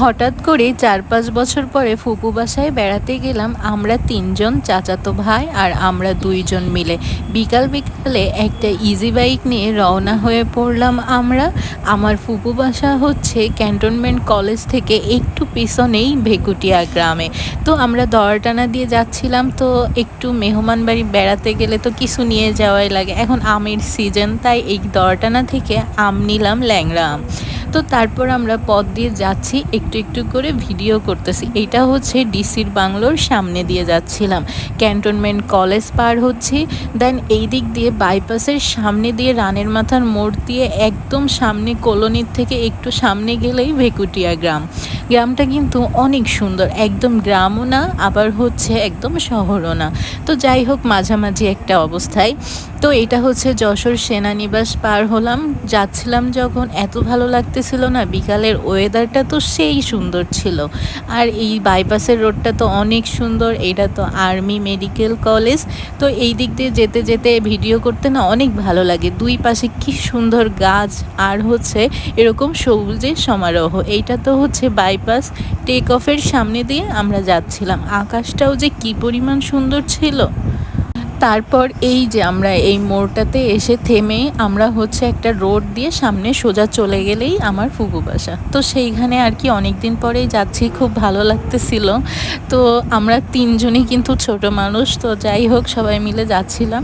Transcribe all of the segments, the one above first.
হঠাৎ করে চার পাঁচ বছর পরে ফুপু বাসায় বেড়াতে গেলাম আমরা তিনজন, চাচাতো ভাই আর আমরা দুইজন মিলে। বিকাল বিকালে একটা ইজি বাইক নিয়ে রওনা হয়ে পড়লাম আমরা। আমার ফুপু বাসা হচ্ছে ক্যান্টনমেন্ট কলেজ থেকে একটু পিছনেই ভেকুটিয়া গ্রামে। তো আমরা দরটানা দিয়ে যাচ্ছিলাম, তো একটু মেহমান বাড়ি বেড়াতে গেলে তো কিছু নিয়ে যাওয়াই লাগে। এখন আমের সিজন তাই এই দরটানা থেকে আম নিলাম ল্যাংড়া আম। তো তারপর আমরা পথ দিয়ে যাচ্ছি, একটু একটু করে ভিডিও করতেছি। এটা হচ্ছে ডিসির বাংলোর সামনে দিয়ে যাচ্ছিলাম। ক্যান্টনমেন্ট কলেজ পার হচ্ছি, দেন এই দিক দিয়ে বাইপাসের সামনে দিয়ে রানের মাথার মোড় দিয়ে একদম সামনে কলোনির থেকে একটু সামনে গেলেই ভেকুটিয়া গ্রাম। গ্রামটা কিন্তু অনেক সুন্দর, একদম গ্রামও না, আবার হচ্ছে একদম শহরও না। তো যাই হোক, মাঝামাঝি একটা অবস্থায়। তো এটা হচ্ছে যশোর সেনানিবাস পার হলাম। যাচ্ছিলাম যখন এত ভালো লাগতেছিল না, বিকালের ওয়েদারটা তো সেই সুন্দর ছিল। আর এই বাইপাসের রোডটা তো অনেক সুন্দর, এটা তো আর্মি মেডিকেল কলেজ তো এই দিক দিয়ে যেতে যেতে ভিডিও করতে না অনেক ভালো লাগে। দুই পাশে কি সুন্দর গাছ, আর হচ্ছে এরকম সবুজের সমারোহ। এইটা তো হচ্ছে বাইপাস টেক অফের সামনে দিয়ে আমরা যাচ্ছিলাম। আকাশটাও যে কি পরিমাণ সুন্দর ছিল। তারপর এই যে আমরা এই মোড়টাতে এসে থেমে আমরা হচ্ছে একটা রোড দিয়ে সামনে সোজা চলে গেলেই আমার ফুপু বাসা। তো সেইখানে আর কি অনেক দিন পরেই যাচ্ছি, খুব ভালো লাগতেছিল। তো আমরা তিনজনই কিন্তু ছোট মানুষ, তো যাই হোক সবাই মিলে যাচ্ছিলাম।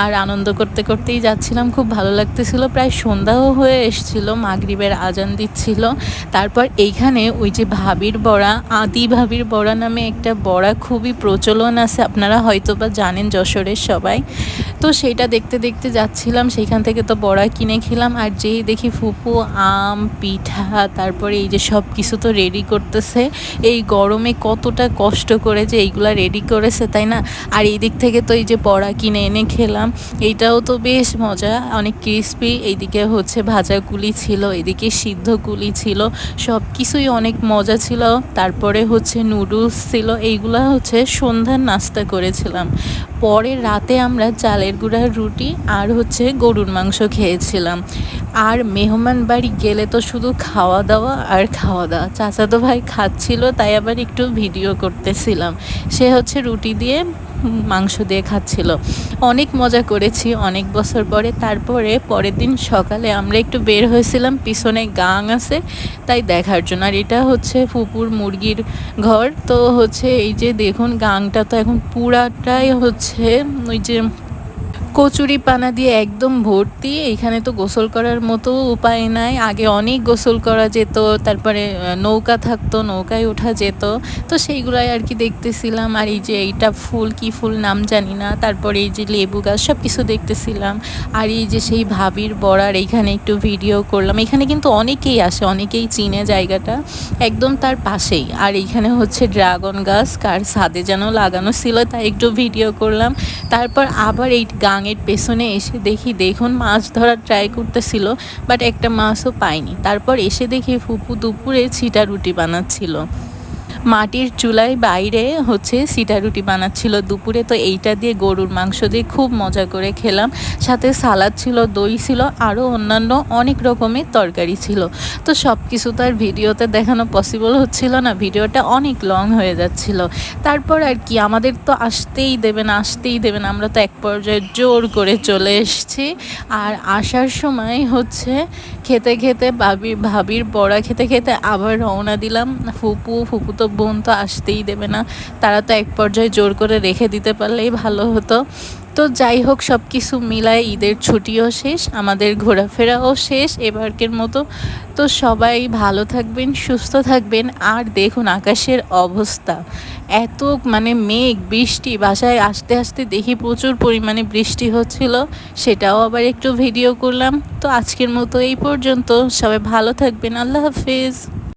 আর আনন্দ করতে করতেই যাচ্ছিলাম, খুব ভালো লাগতেছিল। প্রায় সন্ধ্যাও হয়ে এসছিল, মাগরিবের আজান দিচ্ছিল। তারপর এইখানে ওই যে ভাবির বড়া, আদি ভাবির বড়া নামে একটা বড়া খুবই প্রচলন আছে, আপনারা হয়তো বা জানেন যশোরে। পরিবারের সবাই। তো সেইটা দেখতে দেখতে যাচ্ছিলাম, সেইখান থেকে তো বড়া কিনে খেলাম। আর যেই দেখি ফুপু, আম, পিঠা, তারপরে এই যে সব কিছু তো রেডি করতেছে। এই গরমে কতটা কষ্ট করে যে এইগুলা রেডি করেছে, তাই না? আর এই দিক থেকে তো এই যে বড়া কিনে এনে খেলাম। এইটাও তো বেশ মজা, অনেক ক্রিসপি এইদিকে হচ্ছে ভাজা কুলি ছিল এদিকে সিদ্ধ কুলি ছিল। সব কিছুই অনেক মজা ছিল। তারপরে হচ্ছে নুডলস ছিল, এইগুলা হচ্ছে সন্ধ্যার নাস্তা করেছিলাম। পরে রাতে আমরা চালের গুঁড়ার রুটি আর হচ্ছে গরুর মাংস খেয়েছিলাম। আর মেহমান বাড়ি গেলে তো শুধু খাওয়া দাওয়া আর খাওয়া দাওয়া চাচাতো ভাই খাচ্ছিল, তাই আবার একটু ভিডিও করতেছিলাম। সে হচ্ছে রুটি দিয়ে মাংস দিয়ে খাচ্ছিল। অনেক মজা করেছি অনেক বছর পরে। তারপরে পরের দিন সকালে আমরা একটু বের হয়েছিলাম, পিছনে গাং আছে, তাই দেখার জন্য। আর এটা হচ্ছে ফুপুর মুরগির ঘর। তো হচ্ছে এই যে দেখুন, গাংটা তো এখন পুরাটাই হচ্ছে ওই যে কচুরি পানা দিয়ে একদম ভর্তি। এখানে তো গোসল করার মতো উপায় নাই। আগে অনেক গোসল করা যেত, তারপরে নৌকা থাকতো, নৌকায় ওঠা যেত। তো সেইগুলাই আর কি দেখতেছিলাম। আর এই যে এইটা ফুল, কি ফুল নাম জানি না। তারপরে এই যে লেবু গাছ সব কিছু দেখতেছিলাম। আর এই যে সেই ভাবির বড়ার এইখানে একটু ভিডিও করলাম। এখানে কিন্তু অনেকেই আসে, অনেকেই চিনে জায়গাটা। একদম তার পাশেই। আর এইখানে হচ্ছে ড্রাগন গাছ, কার ছাদে যেন লাগানো ছিল, তাই একটু ভিডিও করলাম। তারপর আবার এই গাং গাঙের পেছনে এসে দেখি দেখুন মাছ ধরার ট্রাই করতেছিল বাট একটা মাছও পাইনি। তারপর এসে দেখি ফুপু দুপুরে ছিটা রুটি বানাচ্ছিল। মাটির চুলায় বাইরে হচ্ছে সিটা রুটি বানাচ্ছিল দুপুরে। তো এইটা দিয়ে গরুর মাংস দিয়ে খুব মজা করে খেলাম। সাথে সালাদ ছিল, দই ছিল আরও অন্যান্য অনেক রকমের তরকারি ছিল। তো সব কিছু তো আর ভিডিওতে দেখানো পসিবল হচ্ছিল না, ভিডিওটা অনেক লং হয়ে যাচ্ছিল। তারপর আর কি, আমাদের তো আসতেই দেবেন আসতেই দেবেন আমরা তো এক পর্যায়ে জোর করে চলে এসছি। আর আসার সময় হচ্ছে খেতে খেতে ভাবি ভাবির বড়া খেতে খেতে আবার রওনা দিলাম। ফুপু ফুপু তো বোন তো আসতেই দেবে না। তারা তো এক পর্যায়ে জোর করে রেখে দিতে পারলেই ভালো হতো। তো যাই হোক সব কিছু মিলায় ঈদের ছুটিও শেষ, আমাদের ঘোরাফেরাও শেষ এবারকের মতো। তো সবাই ভালো থাকবেন, সুস্থ থাকবেন। আর দেখুন আকাশের অবস্থা। এত মানে মেঘ, বৃষ্টি, বাসায় আসতে আসতে দেখি প্রচুর পরিমাণে বৃষ্টি হচ্ছিল। সেটাও আবার একটু ভিডিও করলাম। তো আজকের মতো এই পর্যন্ত। সবাই ভালো থাকবেন। আল্লাহ হাফিজ।